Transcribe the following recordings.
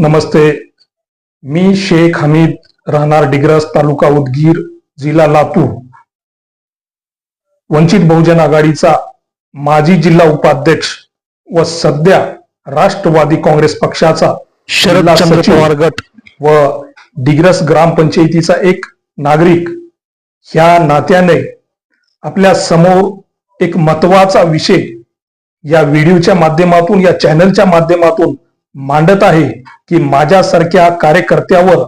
नमस्ते. मी शेख हमीद राहणार डिग्रस तालुका उदगीर जिल्हा लातूर. वंचित बहुजन आघाडीचा माजी जिल्हा उपाध्यक्ष व सध्या राष्ट्रवादी काँग्रेस पक्षाचा सचिव पवार गट. व डिग्रस ग्रामपंचायतीचा एक नागरिक. ह्या नात्याने आपल्यासमोर एक महत्त्वाचा विषय या व्हिडिओच्या माध्यमातून या चॅनलच्या माध्यमातून मांडत आहे की माझ्यासारख्या कार्यकर्त्यावर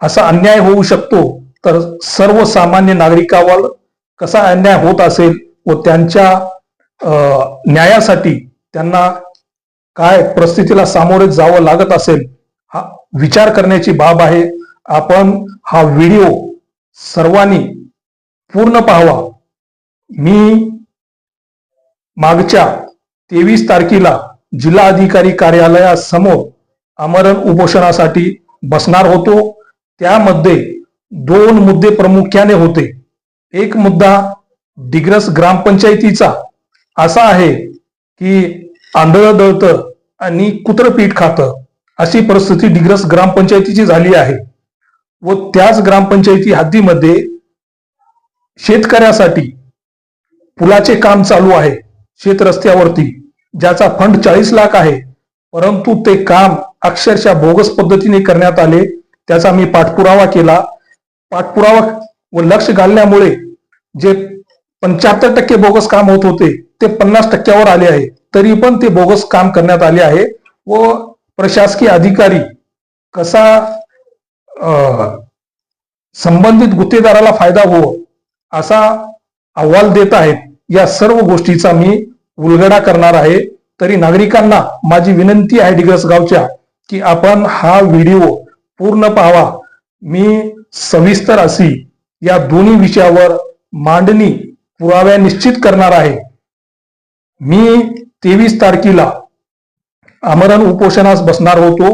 असा अन्याय होऊ शकतो तर सर्वसामान्य नागरिकावर कसा अन्याय होत असेल व त्यांच्या न्यायासाठी त्यांना काय परिस्थितीला सामोरे जावं लागत असेल हा विचार करण्याची बाब आहे. आपण हा व्हिडिओ सर्वांनी पूर्ण पाहावा. मी मागच्या तेवीस तारखेला जिल्हा अधिकारी कार्यालयासमोर आमरण उपोषणासाठी बसणार होतो. त्यामध्ये दोन मुद्दे प्रामुख्याने होते. एक मुद्दा डिग्रस ग्रामपंचायतीचा. असा आहे की आंधळ दळतं आणि कुत्रपीठ खातं अशी परिस्थिती डिग्रस ग्रामपंचायतीची झाली आहे. व त्याच ग्रामपंचायती हद्दीमध्ये शेतकऱ्यासाठी पुलाचे काम चालू आहे. शेत रस्त्यावरती ज्याचा फंड चाळीस लाख आहे परंतु ते काम अक्षरशः बोगस पद्धतीने करण्यात आले त्याचा मी पाठपुरावा केला. पाठपुरावा व लक्ष घालण्यामुळे जे पंच्याहत्तर टक्के बोगस काम होत होते ते पन्नास टक्क्यावर आले आहे. तरी पण ते बोगस काम करण्यात आले आहे व प्रशासकीय अधिकारी कसा संबंधित गुत्तेदाराला फायदा हो असा अहवाल देत आहेत या सर्व गोष्टीचा मी उलगडा करणार आहे. तरी नागरिकांना माझी विनंती आहे डिग्रस गावच्या की आपण हा व्हिडिओ पूर्ण पाहावा. मी सविस्तर अशी या दोन्ही विषयावर मांडणी पुराव्या निश्चित करणार आहे. मी तेवीस तारखेला आमरण उपोषणास बसणार होतो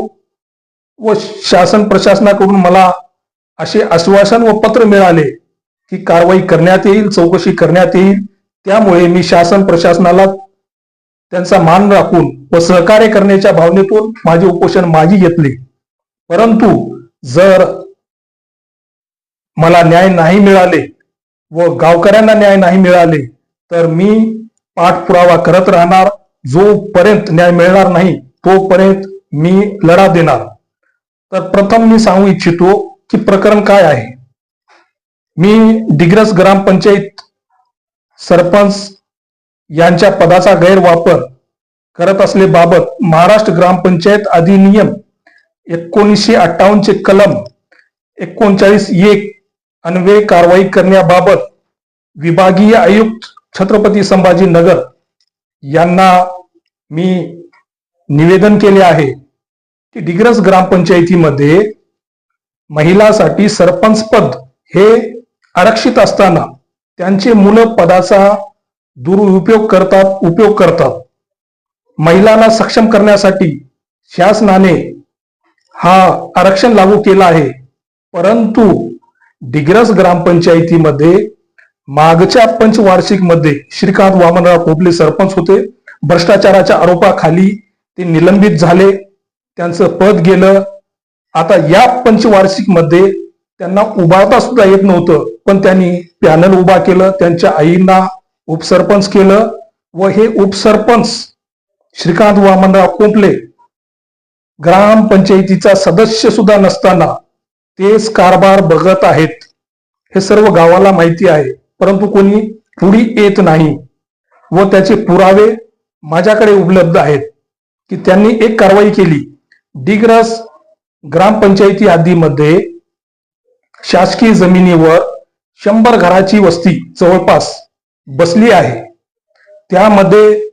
व शासन प्रशासनाकडून मला असे आश्वासन व पत्र मिळाले की कारवाई करण्यात येईल चौकशी करण्यात येईल. त्यामुळे मी शासन प्रशासनाला त्यांचा मान राखून व सहकार्य करण्याच्या भावनेतून माझे उपोषण माझी घेतले. परंतु जर मला न्याय नाही मिळाले व गावकऱ्यांना न्याय नाही मिळाले तर मी पाठपुरावा करत राहणार. जोपर्यंत न्याय मिळणार नाही तोपर्यंत मी लढा देणार. तर प्रथम मी सांगू इच्छितो की प्रकरण काय आहे? मी डिग्रस ग्रामपंचायत सरपंच यांच्या पदाचा गैरवापर करत असलेबाबत महाराष्ट्र ग्रामपंचायत अधिनियम एकोणीसशे अठ्ठावन्नचे कलम एकोणचाळीस एक अन्वये कारवाई करण्याबाबत विभागीय आयुक्त छत्रपती संभाजी नगर यांना मी निवेदन केले आहे की डिग्रस ग्रामपंचायतीमध्ये महिलासाठी सरपंच पद हे आरक्षित असताना त्यांचे मुलं पदाचा दुरुपयोग करतात उपयोग करतात. महिलांना सक्षम करण्यासाठी शासनाने हा आरक्षण लागू केला आहे. परंतु डिग्रस ग्रामपंचायतीमध्ये मागच्या पंचवार्षिकमध्ये श्रीकांत वामनराव कोपले सरपंच होते. भ्रष्टाचाराच्या आरोपाखाली ते निलंबित झाले. त्यांचं पद गेलं. आता या पंचवार्षिकमध्ये त्यांना उभारता सुद्धा येत नव्हतं. पण त्यांनी पॅनल उभा केलं त्यांच्या आईंना उपसरपंच केलं व हे उपसरपंच श्रीकांत वामनराव कोंपले ग्रामपंचायतीचा सदस्य सुद्धा नसताना तेच कारभार बघत आहेत. हे सर्व गावाला माहिती आहे. परंतु कोणी पुढी येत नाही व त्याचे पुरावे माझ्याकडे उपलब्ध आहेत की त्यांनी एक कारवाई केली. डिग्रस ग्रामपंचायती आदीमध्ये शासकीय जमिनीवर शंभर घराची वस्ती जवळपास बसली आहे. त्यामध्ये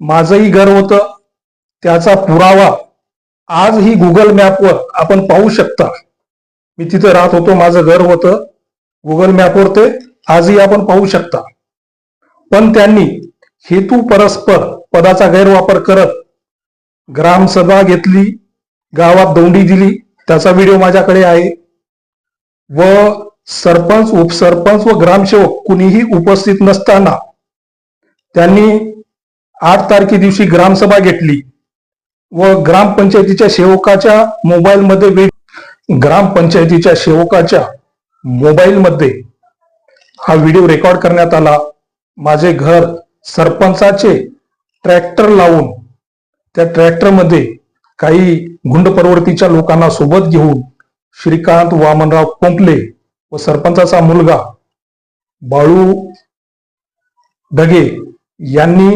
माझंही घर होतं. त्याचा पुरावा आजही गुगल मॅपवर आपण पाहू शकता. मी तिथं राहत होतो माझं घर होतं गुगल मॅपवर ते. आजही आपण पाहू शकता. पण त्यांनी हेतू परस्पर पदाचा गैरवापर करत ग्रामसभा घेतली गावात दौंडी दिली. त्याचा व्हिडिओ माझ्याकडे आहे. व सरपंच उपसरपंच व ग्रामसेवक कुणीही उपस्थित नसताना त्यांनी आठ तारखे दिवशी ग्रामसभा घेतली व ग्रामपंचायतीच्या सेवकाच्या मोबाईलमध्ये वेग ग्रामपंचायतीच्या सेवकाच्या मोबाईलमध्ये हा व्हिडिओ रेकॉर्ड करण्यात आला. माझे घर सरपंचाचे ट्रॅक्टर लावून त्या ट्रॅक्टरमध्ये काही गुंड परवर्तीच्या लोकांना सोबत घेऊन श्रीकांत वामनराव कोंपले व सरपंचाचा मुलगा बाळू ढगे यांनी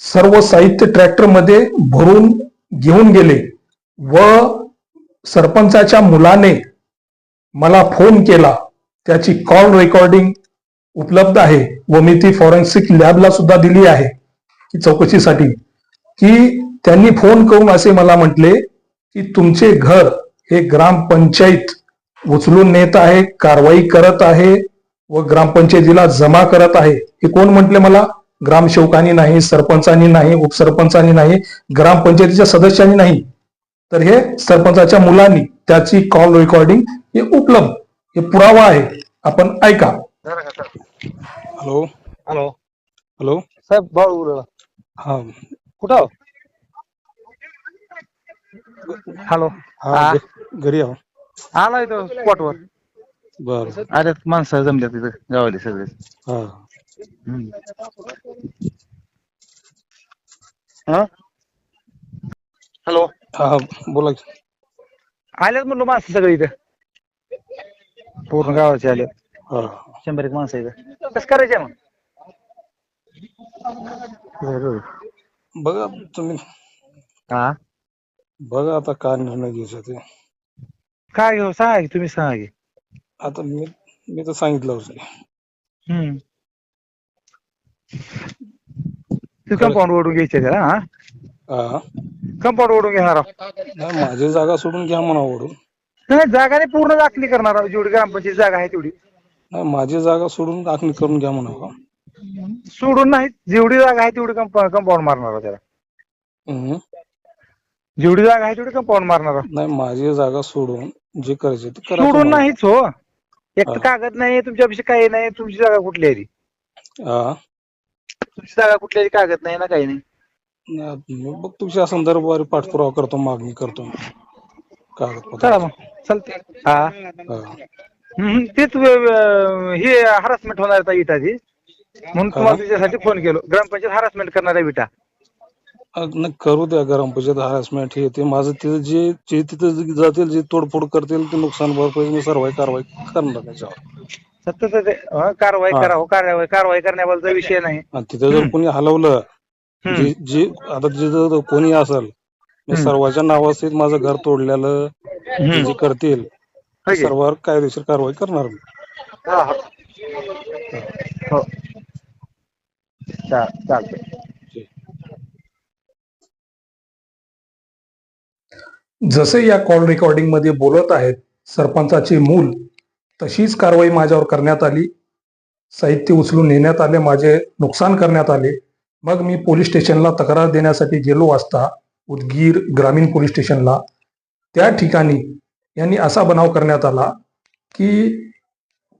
सर्व साहित्य ट्रॅक्टरमध्ये भरून घेऊन गेले व सरपंचाच्या मुलाने मला फोन केला. त्याची कॉल रेकॉर्डिंग उपलब्ध आहे व मी ती फॉरेन्सिक लॅबला सुद्धा दिली आहे. की चौकशीसाठी. की त्यांनी फोन करून असे मला म्हटले की तुमचे घर हे ग्रामपंचायत उचलून नेत आहे कारवाई करत आहे व ग्रामपंचायतीला जमा करत आहे. हे कोण म्हटले मला? ग्रामसेवकांनी नाही सरपंचांनी नाही उपसरपंचांनी नाही ग्रामपंचायतीच्या सदस्यांनी नाही. तर हे सरपंचाच्या मुलांनी त्याची कॉल रेकॉर्डिंग हे उपलब्ध हे पुरावा आहे. आपण ऐका. हॅलो हॅलो हॅलो साहेब बाळू बोला हा. कुठं? हॅलो हा घरी आहो. आला इथं स्पॉटवर बर. अरे माणसं जमल्या तिथं गावाले सगळे. हा. हॅलो. हा बोला की. आल्यात म्हणलो माणसं सगळे इथं. पूर्ण गावाचे आले हा. शंभर एक माणसं इथं. कसं करायचं मग. बघा तुम्ही. हा? बघा आता काय निर्णय घ्यायचा ते. काय घेऊ सांगा की तुम्ही सांगा की. आता मी मी तर सांगितलं होतं. हम्म. ते कंपाऊंड ओढून घ्यायचे त्याला हा? हा. कंपाऊंड ओढून घेणार. नाही माझी जागा सोडून घ्या म्हणा ओढून. नाही जागा नाही पूर्ण दाखली करणार. जेवढी ग्रामपंचायत जागा आहे तेवढी. नाही माझी जागा सोडून आखणी करून घ्या म्हणा सोडून नाही जेवढी जागा आहे तेवढी कंपाऊंड मारणार त्याला. हम्म. जेवढी जागा आहे तेवढी कंपाऊंड मारणार. नाही माझी जागा सोडून जे करायचे ते करा सोडून तुम्हाला. नाहीच हो. एक तर हा. कागद नाही तुमच्यापाशी काही नाही तुमची जागा कुठली आहे ती? हा. तुमची जागा कुठली आहे ती? कागद नाही ना काही नाही. नाही, मी बघ तुमच्या संदर्भावर पाठपुरावा करतो मागणी करतो चला कागदपत्र मग चालते हा. हा. हम्म, तेच वे- वे- हे हरासमेंट होणार आहे विटाची. म्हणून तुम्हाला त्याच्यासाठी फोन केलो. ग्रामपंचायत हरासमेंट करणार आहे विटा. करू द्या ग्रामपंचायत हॅरासमेंट हे ते माझं तिथं जे जे तिथं जातील जे तोडफोड करतील ते नुकसान भरपाई मी सर्व कारवाई करणार त्याच्यावर सतत ते हं, कारवाई हा. करा हो कारवाई कारवाई करण्याबद्दलचा विषय नाही आणि तिथं जर कोणी हलवलं हम्म. जे जे आता जिथं कोणी असेल मी हम्म. सर्वांच्या नावासहित माझं घर तोडलेलं ते जे करतील? सर्वांवर कायदेशीर कारवाई करणार मी हा, हा. हो चा- चालतंय जसे या कॉल रेकॉर्डिंगमध्ये बोलत आहेत सरपंचाचे मूल तशीच कारवाई माझ्यावर करण्यात आली. साहित्य उचलून नेण्यात आले माझे नुकसान करण्यात आले. मग मी पोलीस स्टेशनला तक्रार देण्यासाठी गेलो असता उदगीर ग्रामीण पोलीस स्टेशनला. त्या ठिकाणी यांनी असा बनाव करण्यात आला की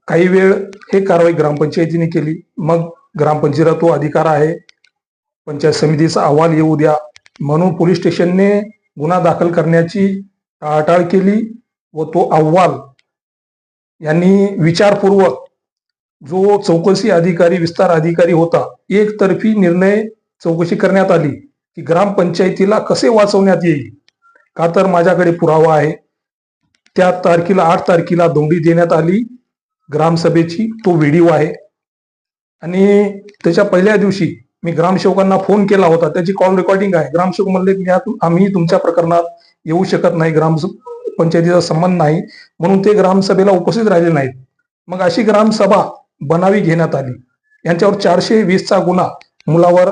काही वेळ हे कारवाई ग्रामपंचायतीने केली. मग ग्रामपंचायतीला तो अधिकार आहे. पंचायत समितीचा अहवाल येऊ द्या. म्हणून पोलीस स्टेशनने गुन्हा दाखल करण्याची टाळाटाळ केली व तो अहवाल यांनी विचारपूर्वक जो चौकशी अधिकारी विस्तार अधिकारी होता एकतर्फी निर्णय चौकशी करण्यात आली की ग्रामपंचायतीला कसे वाचवण्यात येईल का तर माझ्याकडे पुरावा आहे. त्या तारखेला आठ तारखेला दोंडी देण्यात आली. ग्रामसभेची तो व्हिडिओ आहे. आणि त्याच्या पहिल्या दिवशी मी ग्रामसेवकांना फोन केला होता. त्याची कॉल रेकॉर्डिंग आहे. ग्रामसेवक म्हणले की आम्ही तुमच्या प्रकरणात येऊ शकत नाही. ग्राम पंचायतीचा संबंध नाही. म्हणून ते ग्रामसभेला उपस्थित राहिले नाहीत. मग अशी ग्रामसभा बनावी घेण्यात आली. यांच्यावर चारशे वीसचा गुन्हा मुलावर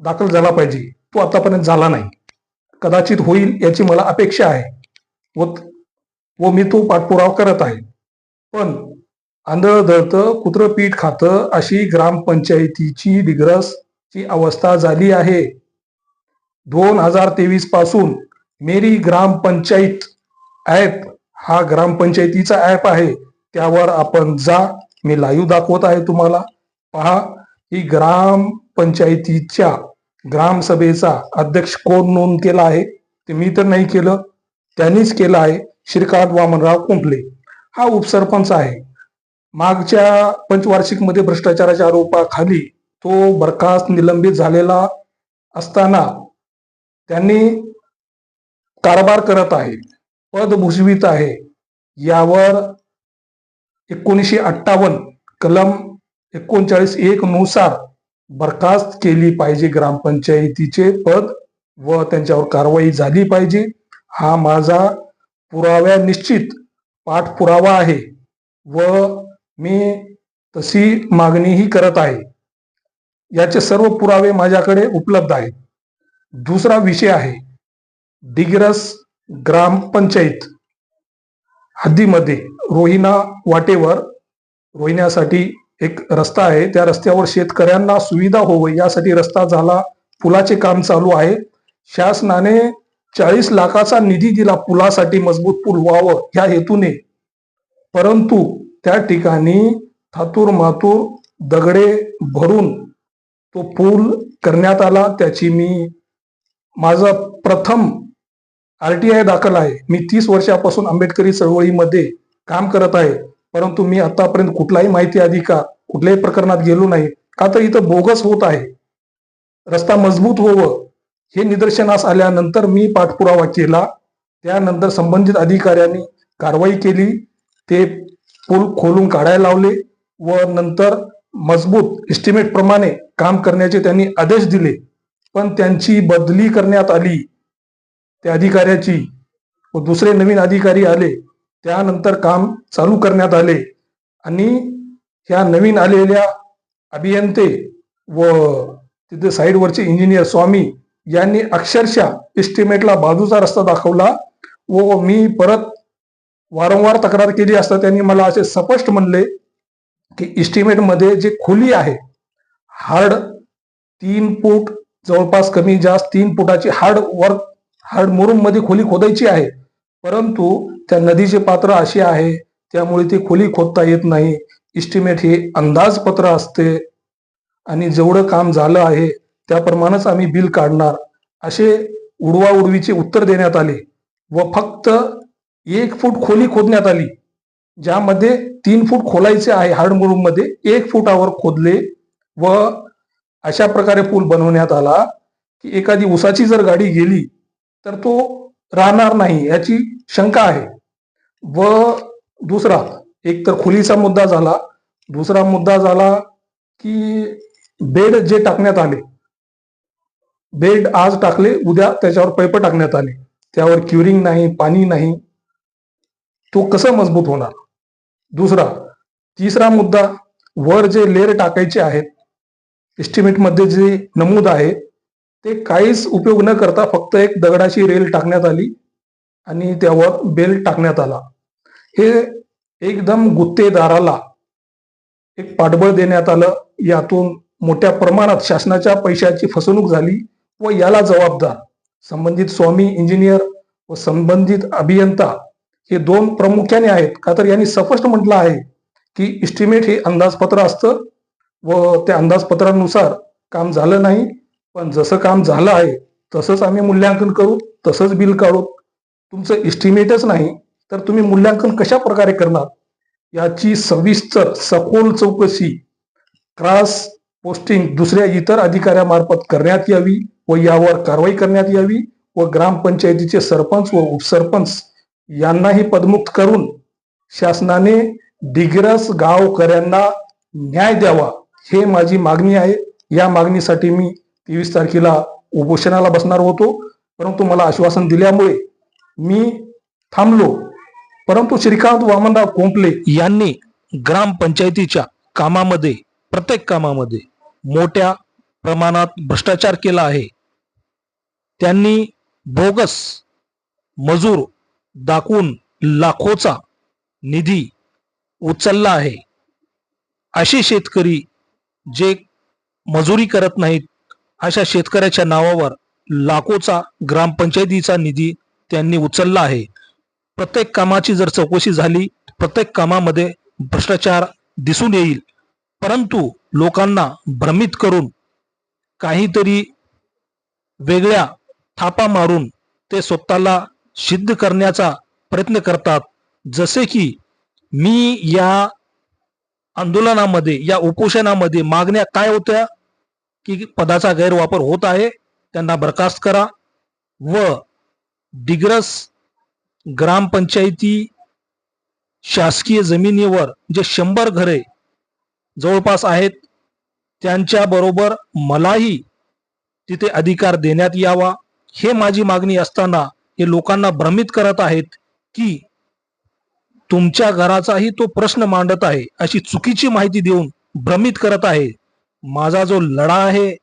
दाखल झाला पाहिजे. तो आतापर्यंत झाला नाही. कदाचित होईल याची मला अपेक्षा आहे. व व मी तो पाठपुरावा करत आहे. पण आंधळ दळतं कुत्रं पीठ खातं अशी ग्रामपंचायतीची ची अवस्था झाली आहे. दोन हजार तेवीसपासून मेरी ग्रामपंचायत ऍप हा ग्रामपंचायतीचा ऍप आहे. त्यावर आपण जा. मी लाईव्ह दाखवत आहे तुम्हाला. पहा ही ग्रामपंचायतीच्या ग्रामसभेचा अध्यक्ष कोण नोंद केला आहे? ते मी तर नाही केलं. त्यांनीच केलं आहे. श्रीकांत वामनराव कुंपले. हा उपसरपंच आहे. मागच्या पंचवार्षिकमध्ये भ्रष्टाचाराच्या आरोपाखाली तो बरखास्त निलंबित झालेला असताना त्यांनी कारभार करत आहे पद भूषवित आहे. यावर एकोणीसशे अठ्ठावन्न कलम एकोणचाळीस एक नुसार बरखास्त केली पाहिजे ग्रामपंचायतीचे पद व त्यांच्यावर कारवाई झाली पाहिजे. हा माझा पुराव्या निश्चित पाठपुरावा आहे व मी तशी मागणीही करत आहे. याचे सर्व पुरावे माझ्याकडे उपलब्ध आहेत. दुसरा विषय आहे. डिग्रस ग्रामपंचायत हद्दीमध्ये रोहिणा वाटेवर रोहिण्यासाठी एक रस्ता आहे. त्या रस्त्यावर शेतकऱ्यांना सुविधा होवं यासाठी रस्ता झाला. पुलाचे काम चालू आहे. शासनाने चाळीस लाखाचा निधी दिला पुलासाठी मजबूत पूल व्हावं या हेतूने. परंतु त्या ठिकाणी थातूर मातूर दगडे भरून तो पूल करण्यात आला त्याची मी माझा प्रथम आर टी आय दाखल आहे. मी तीस वर्षापासून आंबेडकरी चळवळीमध्ये काम करत आहे. परंतु मी आतापर्यंत कुठलाही माहिती अधिकार कुठल्याही प्रकरणात गेलो नाही. का तर इथं बोगस होत आहे. रस्ता मजबूत व्हावं. हे निदर्शनास आल्यानंतर मी पाठपुरावा केला. त्यानंतर संबंधित अधिकाऱ्यांनी कारवाई केली. ते पूल खोलून काढायला लावले व नंतर मजबूत इस्टिमेट प्रमाणे काम करण्याचे त्यांनी आदेश दिले. पण त्यांची बदली करण्यात आली. त्या अधिकाऱ्याची व दुसरे नवीन अधिकारी आले. त्यानंतर काम चालू करण्यात आले. आणि ह्या नवीन आलेल्या अभियंते व तिथे साईडवरचे इंजिनियर स्वामी यांनी अक्षरशः इस्टिमेटला बाजूचा रस्ता दाखवला व मी परत वारंवार तक्रार केली असता त्यांनी मला असे स्पष्ट म्हणले की इस्टिमेटमध्ये जे खोली आहे हार्ड तीन फूट जवळपास कमी जास्त तीन फुटाची हार्ड वर्क हार्ड मुरुममध्ये खोली खोदायची आहे. परंतु त्या नदीचे पात्र असे आहे त्यामुळे ती खोली खोदता येत नाही. इस्टिमेट हे अंदाजपत्र असते. आणि जेवढं काम झालं आहे त्याप्रमाणेच आम्ही बिल काढणार. असे उडवाउडवीचे उत्तर देण्यात आले व फक्त एक फूट खोली खोदण्यात आली. ज्यामध्ये तीन फूट खोलायचे आहे हार्ड मुरुममध्ये एक फुटावर खोदले व अशा प्रकारे पूल बनवण्यात आला की एखादी उसाची जर गाडी गेली तर तो राहणार नाही याची शंका आहे. व दुसरा एक तर खोलीचा मुद्दा झाला. दुसरा मुद्दा झाला की बेड जे टाकण्यात आले बेड आज टाकले उद्या त्याच्यावर पैप टाकण्यात आले. त्यावर क्युरिंग नाही पाणी नाही. तो कसं मजबूत होणार? दुसरा तिसरा मुद्दा वर जे लेअर टाकायचे आहेत एस्टिमेटमध्ये जे नमूद आहे ते काहीच उपयोग न करता फक्त एक दगडाची रेल टाकण्यात आली आणि त्यावर बेल टाकण्यात आला. हे एकदम गुत्तेदाराला एक पाठबळ देण्यात आलं. यातून मोठ्या प्रमाणात शासनाच्या पैशाची फसवणूक झाली व याला जबाबदार संबंधित स्वामी इंजिनियर व संबंधित अभियंता हे दोन प्रामुख्याने आहेत. का तर यांनी स्पष्ट म्हटलं आहे की इस्टिमेट हे अंदाजपत्र असतं व त्या अंदाजपत्रानुसार काम झालं नाही. पण जसं काम झालं आहे तसंच आम्ही मूल्यांकन करू तसंच बिल काढू. तुमचं इस्टिमेटच नाही तर तुम्ही मूल्यांकन कशा प्रकारे करणार? याची सविस्तर सखोल चौकशी क्रॉस पोस्टिंग दुसऱ्या इतर अधिकाऱ्यामार्फत करण्यात यावी व यावर कारवाई करण्यात यावी व ग्रामपंचायतीचे सरपंच व उपसरपंच यांनाही पदमुक्त करून शासनाने डिग्रस गावकऱ्यांना न्याय द्यावा हे माझी मागणी आहे. या मागणीसाठी मी तेवीस तारखेला उपोषणाला बसणार होतो. परंतु मला आश्वासन दिल्यामुळे मी थांबलो. परंतु श्रीकांत वामनराव कोंपले यांनी ग्रामपंचायतीच्या कामामध्ये प्रत्येक कामामध्ये मोठ्या प्रमाणात भ्रष्टाचार केला आहे. त्यांनी बोगस मजूर दाखवून लाखोचा निधी उचलला आहे. असे शेतकरी जे मजुरी करत नाहीत अशा शेतकऱ्याच्या नावावर लाखोचा ग्रामपंचायतीचा निधी त्यांनी उचलला आहे. प्रत्येक कामाची जर चौकशी झाली प्रत्येक कामामध्ये भ्रष्टाचार दिसून येईल. परंतु लोकांना भ्रमित करून काहीतरी वेगळ्या थापा मारून ते स्वतःला सिद्ध करण्याचा प्रयत्न करतात. जसे की मी या आंदोलनामध्ये या उपोषणामध्ये मागण्या काय होत्या? की पदाचा गैरवापर होत आहे त्यांना बरखास्त करा व दिग्रस ग्रामपंचायती शासकीय जमिनीवर जे शंभर घरे जवळपास आहेत त्यांच्या बरोबर मलाही तिथे अधिकार देण्यात यावा हे माझी मागणी असताना हे लोकांना भ्रमित करत आहेत की तुमच्या घराचाही तो प्रश्न मांडत आहे अशी चुकीची माहिती देऊन भ्रमित करत आहे. माझा जो लढा आहे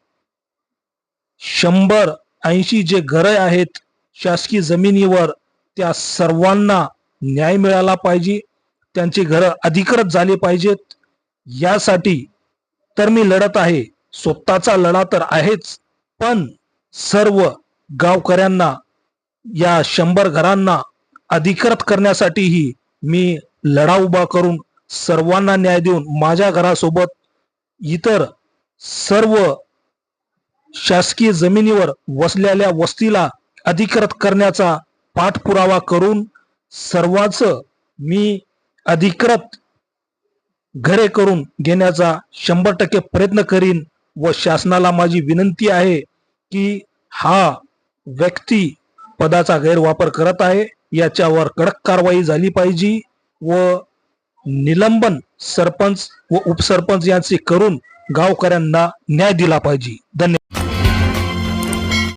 शंभर ऐंशी जे घरं आहेत शासकीय जमिनीवर त्या सर्वांना न्याय मिळाला पाहिजे त्यांची घरं अधिकृत झाली पाहिजेत. यासाठी तर मी लढत आहे स्वतःचा लढा तर आहेच पण सर्व गावकऱ्यांना या शंभर घरांना अधिकृत करण्यासाठीही मी लढा उभा करून सर्वांना न्याय देऊन माझ्या घरासोबत इतर सर्व शासकीय जमिनीवर वसलेल्या वस्तीला अधिकृत करण्याचा पाठपुरावा करून सर्वांच मी अधिकृत घरे करून घेण्याचा शंभर टक्के प्रयत्न करीन व शासनाला माझी विनंती आहे की हा व्यक्ती पदाचा गैरवापर करत आहे. याच्यावर कडक कारवाई झाली पाहिजे व निलंबन सरपंच व उपसरपंच यांचे करून गावकऱ्यांना न्याय दिला पाहिजे. धन्यवाद.